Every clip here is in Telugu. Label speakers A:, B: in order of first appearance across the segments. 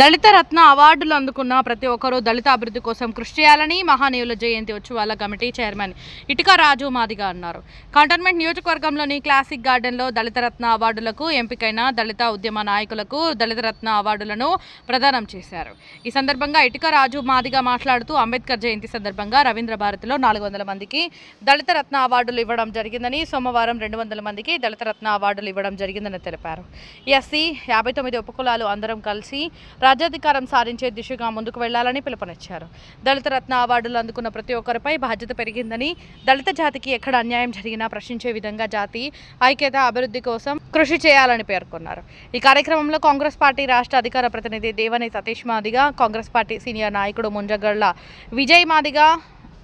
A: దళిత రత్న అవార్డులు అందుకున్న ప్రతి ఒక్కరూ దళిత అభివృద్ధి కోసం కృషి చేయాలని మహానీయుల జయంతి ఉత్సవాల కమిటీ చైర్మన్ ఇటుక రాజు మాదిగా అన్నారు. కంటోన్మెంట్ నియోజకవర్గంలోని క్లాసిక్ గార్డెన్లో దళిత రత్న అవార్డులకు ఎంపికైన దళిత ఉద్యమ నాయకులకు దళిత రత్న అవార్డులను ప్రదానం చేశారు. ఈ సందర్భంగా ఇటుక రాజు మాదిగా మాట్లాడుతూ అంబేద్కర్ జయంతి సందర్భంగా రవీంద్ర భారతిలో నాలుగు వందల మందికి దళిత రత్న అవార్డులు ఇవ్వడం జరిగిందని సోమవారం రెండు వందల మందికి దళిత రత్న అవార్డులు ఇవ్వడం జరిగిందని తెలిపారు. ఎస్సీ యాభై తొమ్మిది ఉపకులాలు అందరం కలిసి రాజ్యాధికారం సాధించే దిశగా ముందుకు వెళ్ళాలని పిలుపునిచ్చారు. దళిత రత్న అవార్డులు అందుకున్న ప్రతి ఒక్కరిపై బాధ్యత పెరిగిందని దళిత జాతికి ఎక్కడ అన్యాయం జరిగినా ప్రశ్నించే విధంగా జాతి ఐక్యత అభివృద్ధి కోసం కృషి చేయాలని పేర్కొన్నారు. ఈ కార్యక్రమంలో కాంగ్రెస్ పార్టీ రాష్ట్ర అధికార ప్రతినిధి Devani Satish Madiga Congress party senior నాయకుడు ముంజగళ్ళ విజయ్ మాదిగా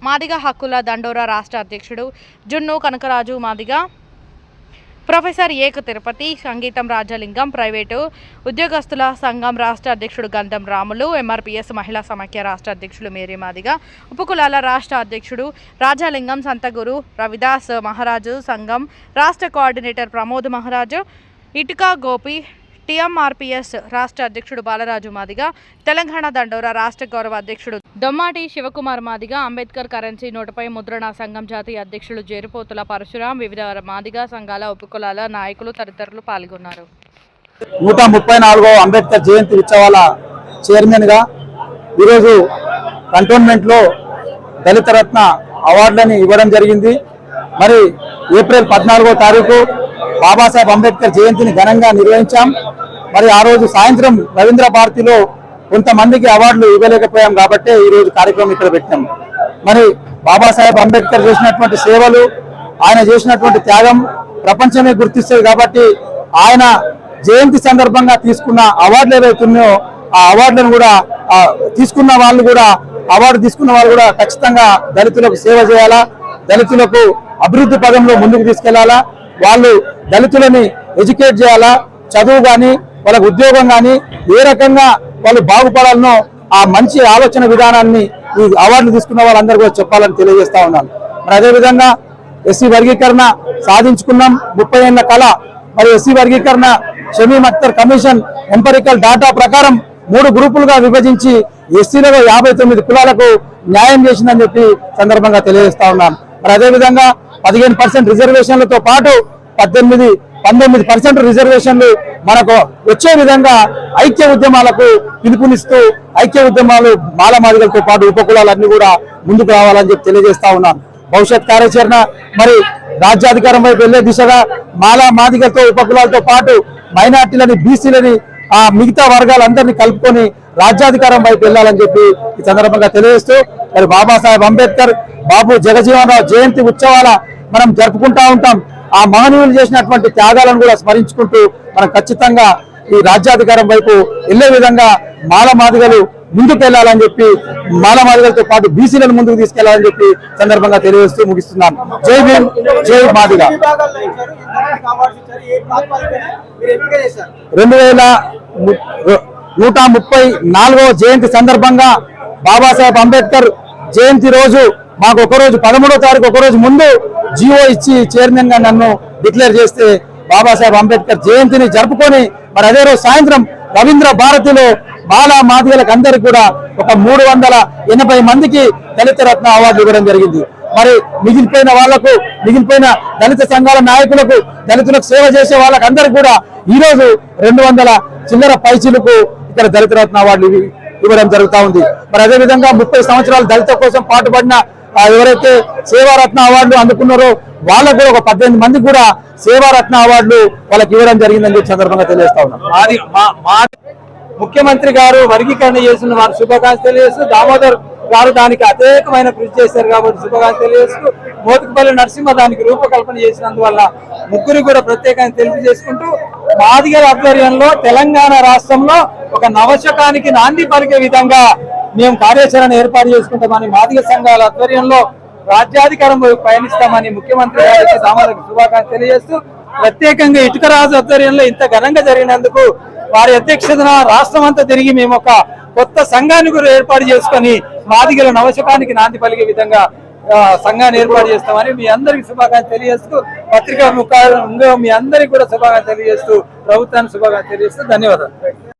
A: మాదిగ హక్కుల దండోరా రాష్ట్ర అధ్యక్షుడు జున్ను కనకరాజు మాదిగా ప్రొఫెసర్ ఏక తిరుపతి సంగీతం రాజలింగం ప్రైవేటు ఉద్యోగస్తుల సంఘం రాష్ట్ర అధ్యక్షుడు గంధం రాములు ఎంఆర్పిఎస్ మహిళా సమాఖ్య రాష్ట్ర అధ్యక్షులు మేరీ మాదిగ ఉపకులాల రాష్ట్ర అధ్యక్షుడు రాజాలింగం సంతగురు రవిదాస్ మహారాజు సంఘం రాష్ట్ర కోఆర్డినేటర్ ప్రమోద్ మహారాజు ఇటుకా గోపి టీఎంఆర్పిఎస్ రాష్ట్ర అధ్యక్షుడు బాలరాజు మాదిగా తెలంగాణ దండోరా రాష్ట్ర గౌరవ అధ్యక్షుడు దొమ్మాటి శివకుమార్ మాదిగా అంబేద్కర్ కరెన్సీ నోటుపై ముద్రణ సంఘం జాతీయ అధ్యక్షులు జేరుపోతుల పరశురాం వివిధ మాదిగా సంఘాల ఉపకులాల నాయకులు తదితరులు పాల్గొన్నారు.
B: నూట ముప్పై నాలుగో అంబేద్కర్ జయంతి ఉత్సవాల చైర్మన్గా ఈరోజు కంటోన్మెంట్లో దళిత రత్న అవార్డులని ఇవ్వడం జరిగింది. మరి ఏప్రిల్ పద్నాలుగో తారీఖు బాబాసాహెబ్ అంబేద్కర్ జయంతిని ఘనంగా నిర్వహించాం. మరి ఆ రోజు సాయంత్రం రవీంద్ర భారతిలో కొంతమందికి అవార్డులు ఇవ్వలేకపోయాం కాబట్టి ఈ రోజు కార్యక్రమం ఇక్కడ పెట్టినాం. మరి బాబాసాహెబ్ అంబేద్కర్ చేసినటువంటి సేవలు ఆయన చేసినటువంటి త్యాగం ప్రపంచమే గుర్తిస్తుంది కాబట్టి ఆయన జయంతి సందర్భంగా తీసుకున్న అవార్డులు ఏవైతున్నాయో ఆ అవార్డులను కూడా తీసుకున్న వాళ్ళు కూడా అవార్డు తీసుకున్న వాళ్ళు కూడా ఖచ్చితంగా దళితులకు సేవ చేయాలా దళితులకు అభివృద్ధి పదంలో ముందుకు తీసుకెళ్ళాలా. వాళ్ళు దళితులని ఎడ్యుకేట్ చేయాలా? చదువు కానీ వాళ్ళకు ఉద్యోగం కానీ ఏ రకంగా వాళ్ళు బాగుపడాలనో ఆ మంచి ఆలోచన విధానాన్ని ఈ అవార్డులు తీసుకున్న వాళ్ళందరూ కూడా చెప్పాలని తెలియజేస్తా ఉన్నాను. మరి అదేవిధంగా ఎస్సీ వర్గీకరణ సాధించుకున్నాం. ముప్పై ఏళ్ళ కళ. మరి ఎస్సీ వర్గీకరణ Shami Akhtar commission empirical data ప్రకారం మూడు గ్రూపులుగా విభజించి ఎస్సీలలో యాభై తొమ్మిది కులాలకు న్యాయం చేసిందని చెప్పి సందర్భంగా తెలియజేస్తా ఉన్నాను. మరి అదేవిధంగా పదిహేను పర్సెంట్ రిజర్వేషన్లతో పాటు పద్దెనిమిది పంతొమ్మిది పర్సెంట్ రిజర్వేషన్లు మనకు వచ్చే విధంగా ఐక్య ఉద్యమాలకు పిలుపునిస్తూ ఐక్య ఉద్యమాలు మాలమాదిగలతో పాటు ఉపకులాలన్నీ కూడా ముందుకు రావాలని చెప్పి తెలియజేస్తా ఉన్నాను భవిష్యత్ కార్యాచరణ మరి రాజ్యాధికారం వైపు వెళ్ళే దిశగా మాలా మాదిగలతో ఉపకులాలతో పాటు మైనార్టీలని బీసీలని ఆ మిగతా వర్గాలందరినీ కలుపుకొని రాజ్యాధికారం వైపు వెళ్ళాలని చెప్పి ఈ సందర్భంగా తెలియజేస్తూ మరి బాబాసాహెబ్ అంబేద్కర్ బాబు జగజీవన్ జయంతి ఉత్సవాల మనం జరుపుకుంటా ఉంటాం. ఆ మహనీయులు చేసినటువంటి త్యాగాలను కూడా స్మరించుకుంటూ మనం ఖచ్చితంగా ఈ రాజ్యాధికారం వైపు వెళ్ళే విధంగా మాల మాదిగలు ముందుకు వెళ్ళాలని చెప్పి మాల మాదిగలతో పాటు బీసీలను ముందుకు తీసుకెళ్ళాలని చెప్పి సందర్భంగా తెలియజేస్తూ ముగిస్తున్నాను జై భీమ్ జై మాదిగ. రెండు వేల ము- నూట ముప్పై నాలుగవ జయంతి సందర్భంగా బాబాసాహెబ్ అంబేద్కర్ జయంతి రోజు మాకు ఒక రోజు పదమూడో తారీఖు ఒక రోజు ముందు జియో ఇచ్చి చైర్మన్గా నన్ను డిక్లేర్ చేస్తే బాబాసాహెబ్ అంబేద్కర్ జయంతిని జరుపుకొని మరి అదే రోజు సాయంత్రం రవీంద్ర భారతిలో బాలా మాదిగలకు అందరికి కూడా ఒక మూడు వందల ఎనభై మందికి దళిత రత్న అవార్డు ఇవ్వడం జరిగింది. మరి మిగిలిపోయిన వాళ్ళకు మిగిలిపోయిన దళిత సంఘాల నాయకులకు దళితులకు సేవ చేసే వాళ్ళకి అందరికి కూడా ఈ రోజు రెండు వందల చిల్లర పైచీలకు ఇక్కడ దళిత రత్న అవార్డులు ఇవ్వడం జరుగుతూ ఉంది. మరి అదే విధంగా ముప్పై సంవత్సరాలు దళిత కోసం పాటుపడిన ఎవరైతే సేవారత్న అవార్డులు అందుకున్నారో వాళ్ళకు కూడా ఒక పద్దెనిమిది మందికి కూడా సేవారత్న అవార్డులు వాళ్ళకి ఇవ్వడం జరిగిందని చెప్పి సందర్భంగా తెలియజేస్తా ఉన్నాం.
C: మా- మా ముఖ్యమంత్రి గారు వర్గీకరణ చేసిన వారు శుభాకాంక్షలు తెలియజేస్తూ దామోదర్ గారు దానికి అత్యేకమైన కృషి చేశారు కాబట్టి శుభాకాంక్షలు తెలియజేస్తూ మోతికపల్లి నరసింహ దానికి రూపకల్పన చేసినందువల్ల ముగ్గురు కూడా ప్రత్యేకంగా తెలియజేసుకుంటూ మాదిగల ఆధ్వర్యంలో తెలంగాణ రాష్ట్రంలో ఒక నవశకానికి నాంది పలికే విధంగా మేము కార్యాచరణ ఏర్పాటు చేసుకుంటామని మాదిగ సంఘాల ఆధ్వర్యంలో రాజ్యాధికారం పయనిస్తామని ముఖ్యమంత్రి గారికి శుభాకాంక్ష శుభాకాంక్షలు తెలియజేస్తూ ప్రత్యేకంగా ఇటుక రాజు ఆధ్వర్యంలో ఇంత ఘనంగా జరిగినందుకు వారి అధ్యక్షతన రాష్ట్రం అంతా తిరిగి మేము ఒక కొత్త సంఘాన్ని కూడా ఏర్పాటు చేసుకొని మాదిగల నవశకానికి నాంది పలిగే విధంగా సంఘాన్ని ఏర్పాటు చేస్తామని మీ అందరికి శుభాకాంక్షలు తెలియజేస్తూ పత్రికా ముఖ మీ అందరికి కూడా శుభాకాంక్షలు తెలియజేస్తూ ప్రభుత్వానికి శుభాకాంక్షలు తెలియజేస్తూ ధన్యవాదాలు.